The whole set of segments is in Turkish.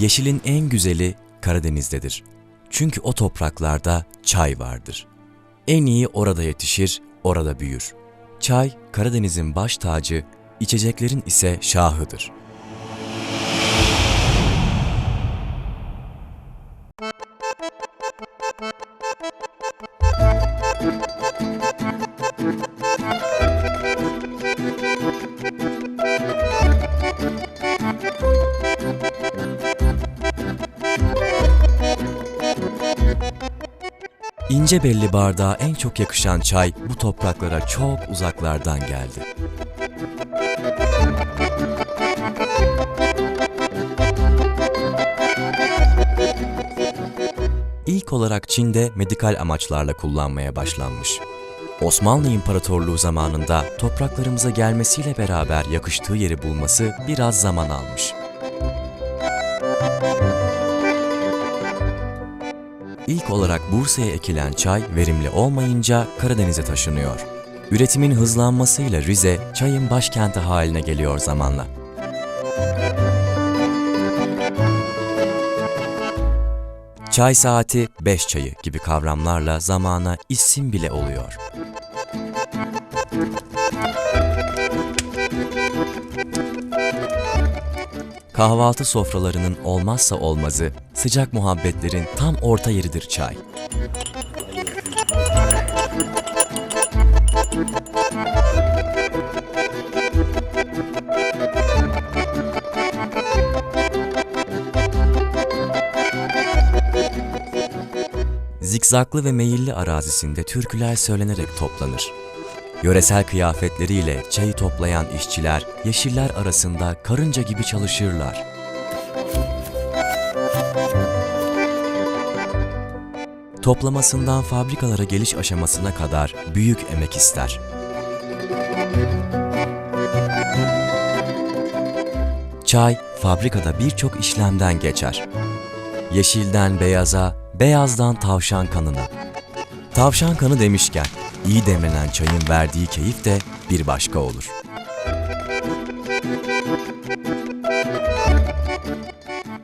Yeşilin en güzeli Karadeniz'dedir. Çünkü o topraklarda çay vardır. En iyi orada yetişir, orada büyür. Çay, Karadeniz'in baş tacı, içeceklerin ise şahıdır. İnce belli bardağa en çok yakışan çay bu topraklara çok uzaklardan geldi. İlk olarak Çin'de medikal amaçlarla kullanmaya başlanmış. Osmanlı İmparatorluğu zamanında topraklarımıza gelmesiyle beraber yakıştığı yeri bulması biraz zaman almış. İlk olarak Bursa'ya ekilen çay verimli olmayınca Karadeniz'e taşınıyor. Üretimin hızlanmasıyla Rize, çayın başkenti haline geliyor zamanla. Çay saati, beş çayı gibi kavramlarla zamana isim bile oluyor. Kahvaltı sofralarının olmazsa olmazı, sıcak muhabbetlerin tam orta yeridir çay. Zikzaklı ve meyilli arazisinde türküler söylenerek toplanır. Yöresel kıyafetleriyle çayı toplayan işçiler yeşiller arasında karınca gibi çalışırlar. Toplamasından fabrikalara geliş aşamasına kadar büyük emek ister. Çay fabrikada birçok işlemden geçer. Yeşilden beyaza, beyazdan tavşan kanına. Tavşan kanı demişken, iyi demlenen çayın verdiği keyif de bir başka olur.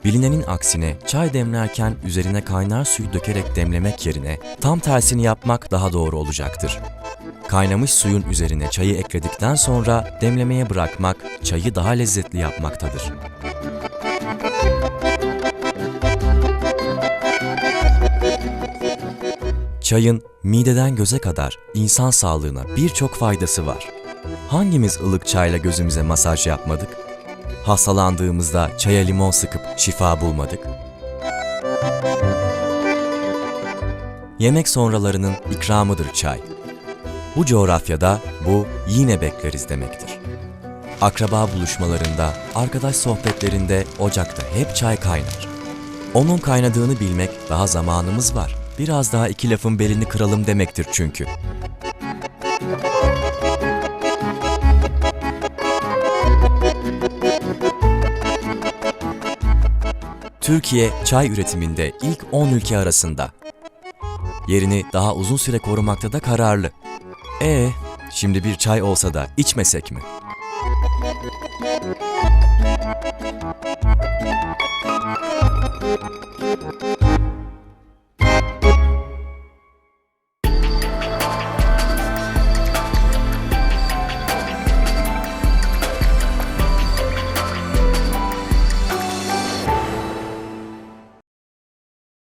Bilinenin aksine çay demlerken üzerine kaynar suyu dökerek demlemek yerine tam tersini yapmak daha doğru olacaktır. Kaynamış suyun üzerine çayı ekledikten sonra demlemeye bırakmak çayı daha lezzetli yapmaktadır. Çayın mideden göze kadar insan sağlığına birçok faydası var. Hangimiz ılık çayla gözümüze masaj yapmadık? Hastalandığımızda çaya limon sıkıp şifa bulmadık? Yemek sonralarının ikramıdır çay. Bu coğrafyada bu yine bekleriz demektir. Akraba buluşmalarında, arkadaş sohbetlerinde, ocakta hep çay kaynar. Onun kaynadığını bilmek daha zamanımız var. Biraz daha iki lafın belini kıralım demektir çünkü. Türkiye çay üretiminde ilk 10 ülke arasında. Yerini daha uzun süre korumakta da kararlı. E şimdi bir çay olsa da içmesek mi?